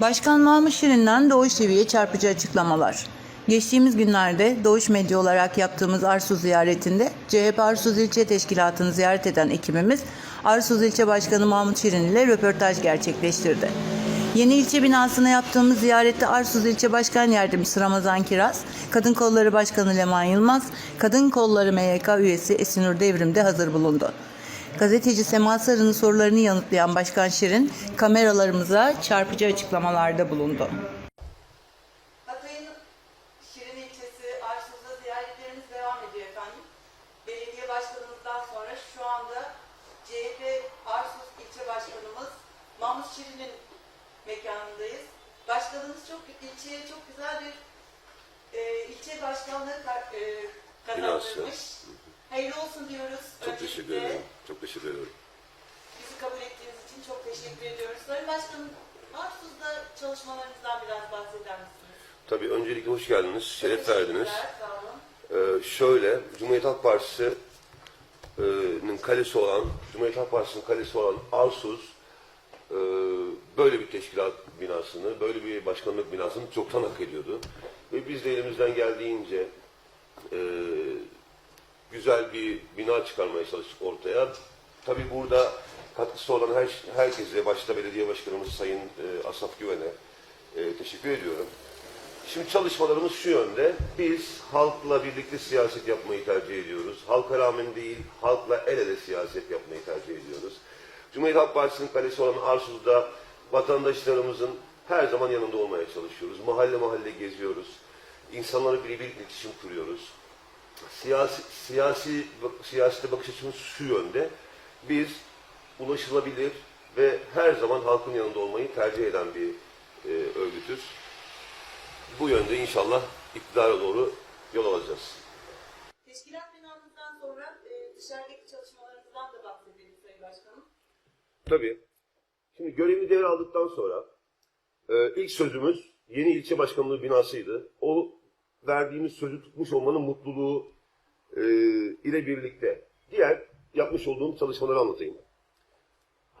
Başkan Mahmut Şirin'den Doğuş TV'ye çarpıcı açıklamalar. Geçtiğimiz günlerde Doğuş Medya olarak yaptığımız Arsuz ziyaretinde CHP Arsuz İlçe Teşkilatı'nı ziyaret eden ekibimiz Arsuz İlçe Başkanı Mahmut Şirin ile röportaj gerçekleştirdi. Yeni ilçe binasına yaptığımız ziyarette Arsuz İlçe Başkan Yardımcısı Ramazan Kiraz, Kadın Kolları Başkanı Leman Yılmaz, Kadın Kolları MYK üyesi Esinur Devrim de hazır bulundu. Gazeteci Sema Sarı'nın sorularını yanıtlayan Başkan Şirin kameralarımıza çarpıcı açıklamalarda bulundu. Hatay'ın Şirin ilçesi Arsuz'da ziyaretlerimiz devam ediyor efendim. Belediye başkanımızdan sonra şu anda CHP Arsuz ilçe başkanımız Mahmut Şirin'in mekanındayız. Başkanımız çok ilçeye çok güzel bir e, ilçe başkanlığı ka- e, kazandırmış. Hayırlı olsun diyoruz. Çok öncelikle. teşekkür ederim. Çok teşekkür ederim. Bizi kabul ettiğiniz için çok teşekkür ediyoruz. Sayın Başkanım, Arsuz'da çalışmalarınızdan biraz bahseder misiniz? Tabii öncelikle hoş geldiniz. Şeref verdiniz. Sağ olun. Ee, şöyle, Cumhuriyet Halk Partisi'nin kalesi olan, Cumhuriyet Halk Partisi'nin kalesi olan Arsuz e, böyle bir teşkilat binasını, böyle bir başkanlık binasını çoktan hak ediyordu. Ve biz de elimizden geldiğince e, güzel bir bina çıkarmaya çalıştık ortaya. Tabii burada katkısı olan her, herkese, başta belediye başkanımız Sayın e, Asaf Güven'e e, teşekkür ediyorum. Şimdi çalışmalarımız şu yönde. Biz halkla birlikte siyaset yapmayı tercih ediyoruz. Halka rağmen değil, halkla el ele siyaset yapmayı tercih ediyoruz. Cumhuriyet Halk Partisi'nin kalesi olan Arsuz'da vatandaşlarımızın her zaman yanında olmaya çalışıyoruz. Mahalle mahalle geziyoruz. İnsanlarla birebir iletişim kuruyoruz siyasi, siyasi siyasete bakış açımız şu yönde. Biz ulaşılabilir ve her zaman halkın yanında olmayı tercih eden bir e, örgütüz. Bu yönde inşallah iktidara doğru yol alacağız. Teşkilat binanızdan sonra e, dışarıdaki çalışmalarınızdan da bahsedelim Sayın Başkanım. Tabii. Şimdi görevi devraldıktan sonra e, ilk sözümüz yeni ilçe başkanlığı binasıydı. O verdiğimiz sözü tutmuş olmanın mutluluğu e, ile birlikte diğer yapmış olduğum çalışmaları anlatayım.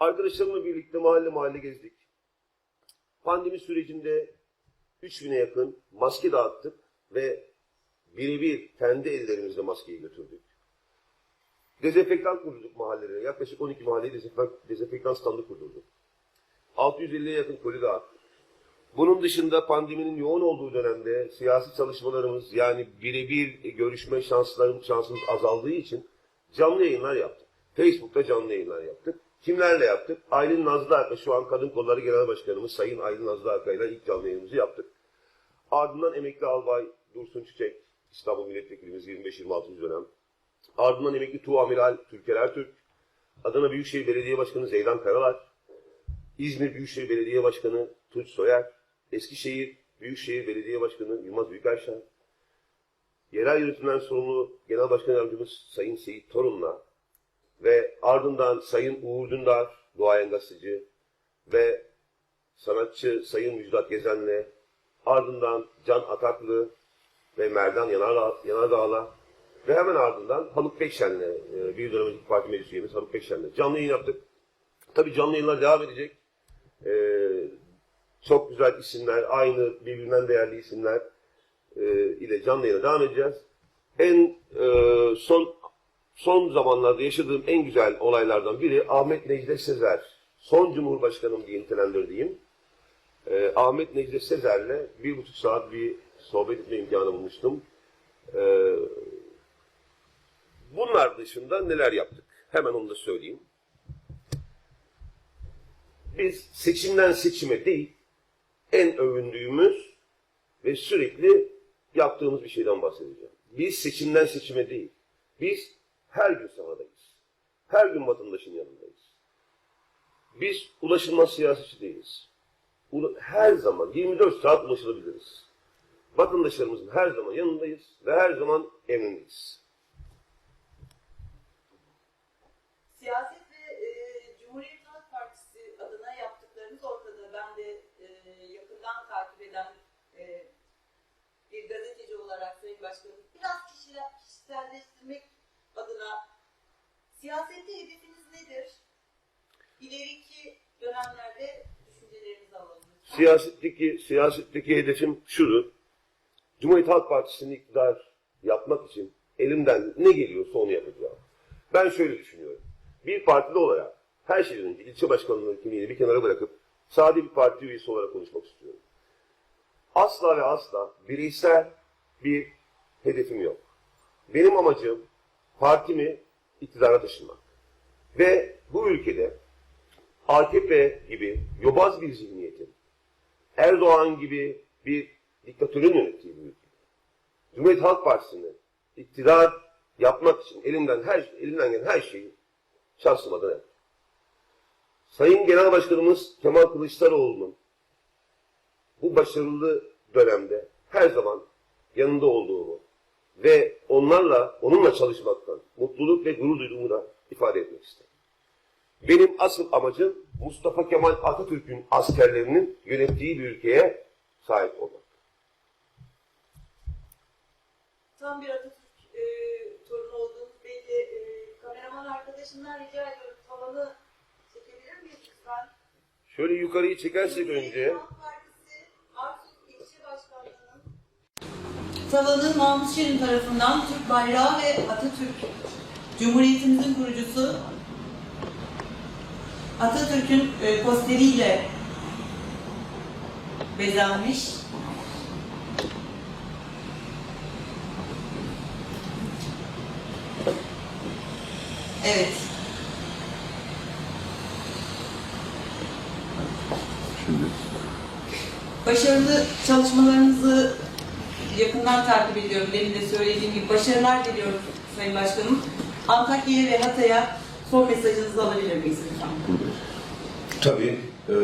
Arkadaşlarımla birlikte mahalle mahalle gezdik. Pandemi sürecinde 3000'e yakın maske dağıttık ve birebir kendi ellerimizle maskeyi götürdük. Dezenfektan kurduk mahallelere. Yaklaşık 12 mahalleye dezenfektan, standı kurdurduk. 650'ye yakın koli dağıttık. Bunun dışında pandeminin yoğun olduğu dönemde siyasi çalışmalarımız yani birebir görüşme şanslarımız, şansımız azaldığı için canlı yayınlar yaptık. Facebook'ta canlı yayınlar yaptık. Kimlerle yaptık? Aylin Nazlı Arka, şu an Kadın Kolları Genel Başkanımız Sayın Aylin Nazlı Arka ile ilk canlı yayınımızı yaptık. Ardından emekli albay Dursun Çiçek, İstanbul Milletvekilimiz 25-26. dönem. Ardından emekli Tuğamiral Türker Ertürk, Adana Büyükşehir Belediye Başkanı Zeydan Karalar, İzmir Büyükşehir Belediye Başkanı Tunç Soyer, Eskişehir Büyükşehir Belediye Başkanı Yılmaz Büyükerşen, yerel yönetimden sorumlu Genel Başkan Yardımcımız Sayın Seyit Torun'la ve ardından Sayın Uğur Dündar, duayen gazeteci ve sanatçı Sayın Müjdat Gezen'le ardından Can Ataklı ve Merdan Yanardağ, Yanardağ'la ve hemen ardından Haluk Pekşen'le e, bir dönem önceki parti meclis üyemiz Haluk Pekşen'le canlı yayın yaptık. Tabii canlı yayınlar devam edecek. Ee, çok güzel isimler, aynı birbirinden değerli isimler e, ile canlı yayına devam edeceğiz. En e, son son zamanlarda yaşadığım en güzel olaylardan biri Ahmet Necdet Sezer. Son Cumhurbaşkanım diye nitelendirdiğim e, Ahmet Necdet Sezer'le bir buçuk saat bir sohbet etme imkanı bulmuştum. E, bunlar dışında neler yaptık? Hemen onu da söyleyeyim. Biz seçimden seçime değil, en övündüğümüz ve sürekli yaptığımız bir şeyden bahsedeceğim. Biz seçimden seçime değil, biz her gün sahadayız. Her gün vatandaşın yanındayız. Biz ulaşılmaz siyasetçi değiliz. Her zaman 24 saat ulaşılabiliriz. Vatandaşlarımızın her zaman yanındayız ve her zaman emrindeyiz. Siyaset Başkanım biraz kişiler, kişiselleştirmek adına siyasette hedefiniz nedir? İleriki dönemlerde düşüncelerinizi alalım siyasetteki, siyasetteki hedefim şudur. Cumhuriyet Halk Partisi'ni iktidar yapmak için elimden ne geliyorsa onu yapacağım. Ben şöyle düşünüyorum. Bir partili olarak her şeyden önce ilçe başkanlığı kimliğini bir kenara bırakıp sade bir parti üyesi olarak konuşmak istiyorum. Asla ve asla bireysel bir hedefim yok. Benim amacım partimi iktidara taşımak. Ve bu ülkede AKP gibi yobaz bir zihniyetin, Erdoğan gibi bir diktatörün yönettiği bir ülke. Cumhuriyet Halk Partisi'ni iktidar yapmak için elimden her elimden gelen her şeyi şahsım adına yaptım. Sayın Genel Başkanımız Kemal Kılıçdaroğlu'nun bu başarılı dönemde her zaman yanında olduğumu ve onlarla, onunla çalışmaktan mutluluk ve gurur duyduğumu da ifade etmek isterim. Benim asıl amacım Mustafa Kemal Atatürk'ün askerlerinin yönettiği bir ülkeye sahip olmak. Tam bir Atatürk e, torunu olduğunuz belli. E, kameraman arkadaşımdan rica ediyorum tavanı çekebilir miyiz lütfen? Şöyle yukarıyı çekersek önce Halk Partisi Arsus İlçe Başkanlığı'nın tavanı Mahmut Şirin tarafından Türk bayrağı ve Atatürk Cumhuriyetimizin kurucusu Atatürk'ün e, posteriyle bezenmiş. Evet. Başarılı çalışmalarınızı yakından takip ediyorum. Demin de söylediğim gibi başarılar diliyorum Sayın Başkanım. Antakya'ya ve Hatay'a son mesajınızı alabilir miyiz lütfen? tabii eee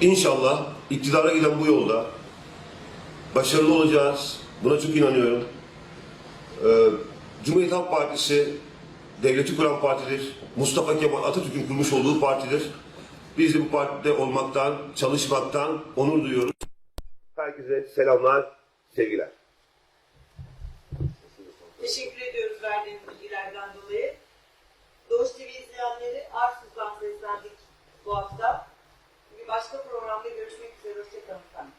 inşallah iktidara giden bu yolda başarılı olacağız. Buna çok inanıyorum. Eee Cumhuriyet Halk Partisi devleti kuran partidir. Mustafa Kemal Atatürk'ün kurmuş olduğu partidir. Biz de bu partide olmaktan, çalışmaktan onur duyuyoruz. Herkese selamlar, sevgiler. Teşekkür ediyoruz verdiğiniz bilgilerden dolayı. Doğuş TV izleyenleri Arsuz'dan seslendik bu hafta. Bir başka programda görüşmek üzere. Hoşçakalın efendim.